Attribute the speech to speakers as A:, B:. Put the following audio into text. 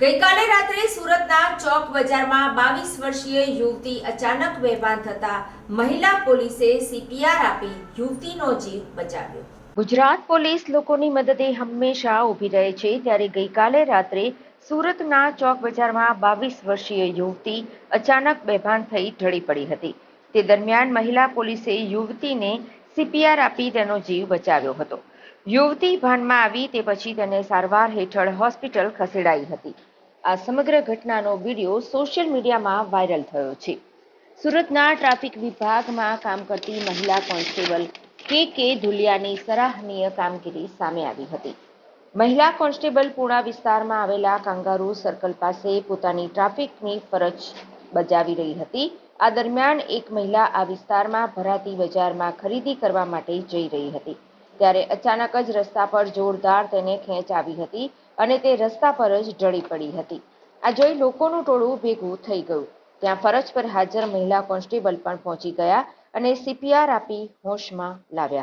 A: ગઈકાલે રાત્રે સુરતના ચોક બજારમાં બાવીસ વર્ષીય યુવતી અચાનક બેભાન થતા મહિલા પોલીસે સીપીઆર આપી યુવતીનો જીવ બચાવ્યો.
B: ગુજરાત પોલીસ લોકોની મદદે હંમેશા ઊભી રહે છે. ત્યારે ગઈકાલે રાત્રે સુરતના ચોક બજારમાં બાવીસ વર્ષીય યુવતી અચાનક બેભાન થઈ ઢળી પડી હતી. તે દરમિયાન મહિલા પોલીસે યુવતીને સીપીઆર આપી તેનો જીવ બચાવ્યો હતો. યુવતી ભાનમાં આવી તે પછી તેને સારવાર હેઠળ હોસ્પિટલ ખસેડાઈ હતી. આ સમગ્ર ઘટનાનો વીડિયો સોશિયલ મીડિયામાં વાયરલ થયો છે. સુરતના ટ્રાફિક વિભાગમાં કામ કરતી મહિલા કોન્સ્ટેબલ કે કે ધુલિયાની સરાહનીય કામગીરી સામે આવી હતી. મહિલા કોન્સ્ટેબલ પુણા વિસ્તારમાં આવેલા કાંગારૂ સર્કલ પાસે પોતાની ટ્રાફિકની ફરજ બજાવી રહી હતી. આ દરમિયાન એક મહિલા આ વિસ્તારમાં ભરાતી બજારમાં ખરીદી કરવા માટે જઈ રહી હતી. ત્યારે અચાનક જ રસ્તા પર જોરદાર તેને ખેંચ આવી હતી અને તે રસ્તા પર જ ઢળી પડી હતી. આ જોઈ લોકોનું ટોળું ભેગું થઈ ગયું. ત્યાં ફરજ પર હાજર મહિલા કોન્સ્ટેબલ પણ પહોંચી ગયા અને સીપીઆર આપી હોશમાં લાવ્યા.